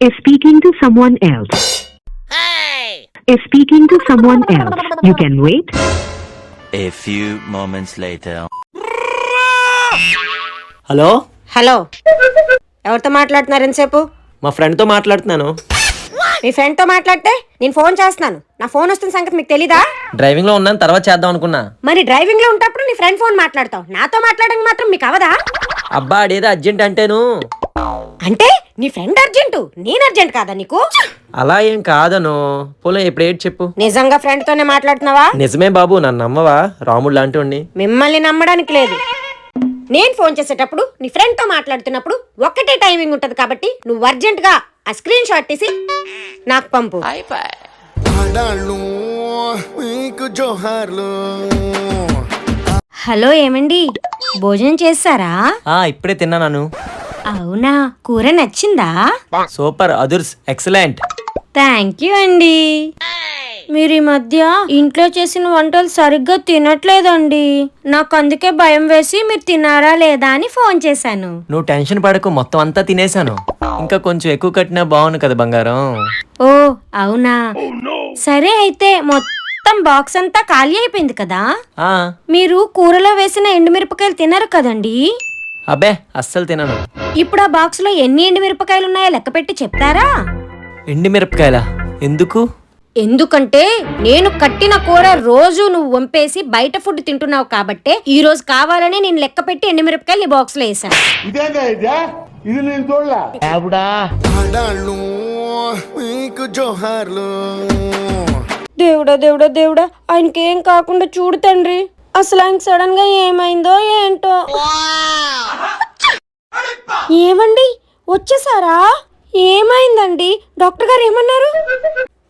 is speaking to someone else. Is speaking to someone else. You can wait. A few moments later. Hello hello ఎవరితో మాట్లాడుతున్నారు ఎంతసేపు మా ఫ్రెండ్తో మాట్లాడుతున్నాను మీ ఫ్రెండ్తో మాట్లాడితే నేను ఫోన్ చేస్తున్నాను నా ఫోన్ వస్తున్న సంగతి మీకు తెలీదా? డ్రైవింగ్లో ఉన్నాను తర్వాత చేద్దాం అనుకున్నా. మరి డ్రైవింగ్లో ఉంటప్పుడు నీ ఫ్రెండ్ ఫోన్ మాట్లాడతావు. నాతో మాట్లాడడానికి మాత్రం మీకు అవదా? అబ్బా అడేదో అర్జెంట్ అంటేను. అంటే నీ ఫ్రెండ్ అర్జెంటు నేను అర్జెంట్ కాదా నీకు? అలా ఏం కాదను. పోలే ఇప్పుడు ఏంటి చెప్పు. నిజంగా ఫ్రెండ్ తోనే మాట్లాడుతున్నావా? నిజమే బాబు నన్ను నమ్మవా? రాముడు లాంటి. మిమ్మల్ని నమ్మడానికి లేదు. నేను ఫోన్ చేసేటప్పుడు నీ ఫ్రెండ్తో మాట్లాడుతున్నప్పుడు ఒక్కటే టైమింగ్ ఉంటది కాబట్టి నువ్వు అర్జెంట్గా ఆ స్క్రీన్ షాట్ తీసి నాకు పంపు. ఆడాళ్ళు మీకు జోహార్లు. హలో ఏమండి? భోజనం చేస్తారా? ఆ ఇప్పుడే తిన్నాను అవునా? కూర నచ్చిందా? సూపర్ అదుర్స్ ఎక్సలెంట్. థ్యాంక్ యూ అండి. మీరు ఈ మధ్య ఇంట్లో చేసిన వంటలు సరిగ్గా తినట్లేదండి. నాకు అందుకే భయం వేసి మీరు తినారా లేదా అని ఫోన్ చేశాను. నువ్వు టెన్షన్ పడకు మొత్తం అంతా తినేసాను ఇంకా కొంచెం ఎక్కువ కట్టినా బాగుండు కదా బంగారం. ఓ అవునా? సరే అయితే మొత్తం బాక్స్ అంతా ఖాళీ అయిపోయింది కదా? ఆ. మీరు కూరలో వేసిన ఎండుమిరపకాయలు తినరు కదండి? అబ్బే అస్సలు తినను. ఇప్పుడు ఆ బాక్స్లో ఎన్ని ఎండుమిరపకాయలు ఉన్నాయో లెక్క పెట్టి చెప్తారా? ఎండి మిరపకాయల ఎందుకు? ఎందుకంటే నేను కట్టిన కూర రోజు నువ్వు వంపేసి బయట ఫుడ్ తింటున్నావు కాబట్టే ఈ రోజు కావాలని నేను లెక్క పెట్టి ఎండుమిరపకాయలు నీ బాక్స్లో వేసాను ఆడాళ్ళు. మీకు జోహార్లు. దేవుడా దేవుడా దేవుడా ఆయనకి ఏం కాకుండా చూడు తండ్రి. అసలు ఆయనకి సడన్గా ఏమైందో ఏంటో. ఏమండి? వచ్చేసారా? ఏమైందండి? డాక్టర్ గారు ఏమన్నారు?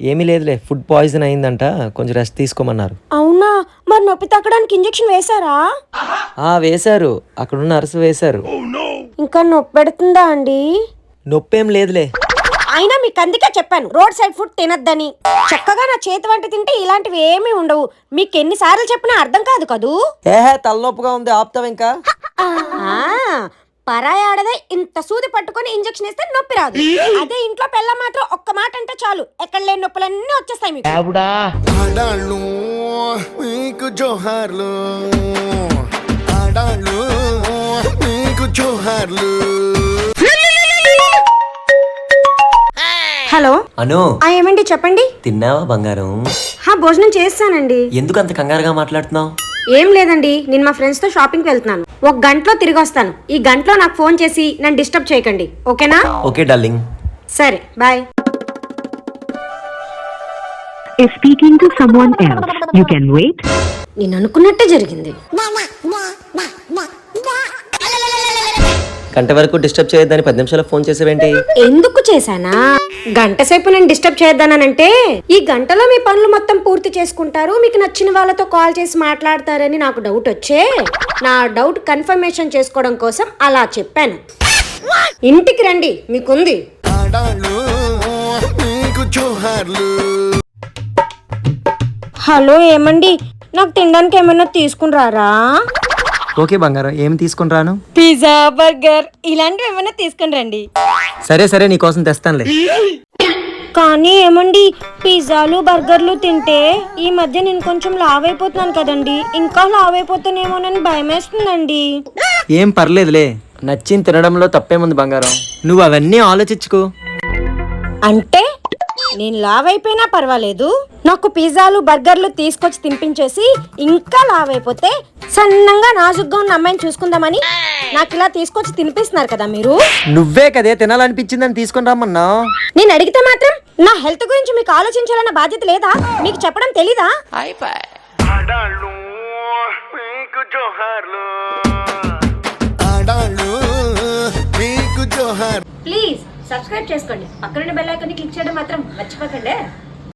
ఏమీ లేదులే ఫుడ్ పాయిజన్ అయిందంట కొంచెం రెస్ట్ తీసుకోమన్నారు. అవునా? మరి నొప్పి తగ్గడానికి ఇంజెక్షన్ వేశారా? ఆ వేశారు. అక్కడున్న నర్సు వేశారు. ఇంకా నొప్పి పెడుతుందా అండి? నొప్పి ఏం లేదులే. అయినా మీకు అందుకే చెప్పాను రోడ్ సైడ్ ఫుడ్ తినద్దని. చక్కగా నా చేతి వంట తింటే ఇలాంటివి ఏమీ ఉండవు. మీకు ఎన్నిసార్లు చెప్పినా అర్థం కాదు కదూ? ఏహే తలనొప్పిగా ఉంది ఆపుతావు ఇంకా? ఆ పరాయి ఆడదే ఇంత సూది పట్టుకొని ఇంజెక్షన్ ఇస్తే నొప్పి రాదు. అదే ఇంట్లో పిల్ల మాత్రం ఒక్క మాట అంటే చాలు. ఎక్కడ లేని నొప్పులన్నీ వచ్చేస్తాయి మీకు. జోహార్లు. జోహార్లు. అను. ఆ ఏమండి చెప్పండి. తిన్నావా బంగారం? హా భోజనం చేస్తానండి. ఎందుకు అంత కంగారుగా మాట్లాడుతున్నావు? ఏం లేదండి నేను మా ఫ్రెండ్స్తో షాపింగ్కి వెళ్తున్నాను. ఒక గంటలో తిరిగి వస్తాను. ఈ గంటలో నాకు ఫోన్ చేసి నన్ను డిస్టర్బ్ చేయకండి ఓకేనా? Okay darling. సరే bye. Is speaking to someone else. You can wait. నేను అనుకున్నట్టే జరిగింది. గంట వరకు డిస్టర్బ్ చేయొద్దని పది నిమిషాలు ఫోన్ చేసేవేంటి? ఎందుకు చేశానా? గంట సేపు నేను డిస్టర్బ్ చేద్దానంటే ఈ గంటలో మీ పనులు మొత్తం పూర్తి చేసుకుంటారు మీకు నచ్చిన వాళ్ళతో కాల్ చేసి మాట్లాడతారని నాకు డౌట్ వచ్చే. నా డౌట్ కన్ఫర్మేషన్ చేసుకోవడం కోసం అలా చెప్పాను. ఇంటికి రండి మీకుంది. హలో ఏమండి? నాకు తినడానికి ఏమైనా తీసుకుని రారా? ఓకే బంగారం ఏం తీసుకుని రాను? పిజ్జా బర్గర్ ఇలాంటివి ఏమైనా తీసుకుని రండి. సరే సరే నీకోసం తెస్తానులే. కానీ ఏమండి పిజ్జాలు బర్గర్లు తింటే ఈ మధ్య నేను కొంచెం లావ్ అయిపోతున్నాను కదండి. ఇంకా లావ్ అయిపోతానేమోనని భయం వేస్తుందండి ఏం పర్లేదులే నచ్చింది తినడంలో తప్పేముంది బంగారం. నువ్వు అవన్నీ ఆలోచించుకో. అంటే నేను లావ్ అయిపోయినా పర్వాలేదు నాకు పిజ్జాలు బర్గర్లు తీసుకొచ్చి తినిపించేసి ఇంకా లావ్ అయిపోతే సన్నంగా నాజుగ్గా ఉన్న అమ్మాయిని చూసుకుందామని నాకు ఇలా తీసుకొచ్చి తినిపిస్తున్నారు కదా మీరు? నువ్వే కదే తినాలనిపించిందని తీసుకుని రమ్మన్నా? నేను అడిగితే మాత్రం నా హెల్త్ గురించి మీకు ఆలోచించాలన్న బాధ్యత లేదా? మీకు చెప్పడం తెలీదా? ఆడాళ్ళు మీకు జోహార్లు ఆడాళ్ళు మీకు జోహార్. ప్లీజ్ సబ్స్క్రైబ్ చేసుకోండి. పక్కన బెల్ ఐకాన్ క్లిక్ చేయడం మాత్రం మర్చిపోకండి.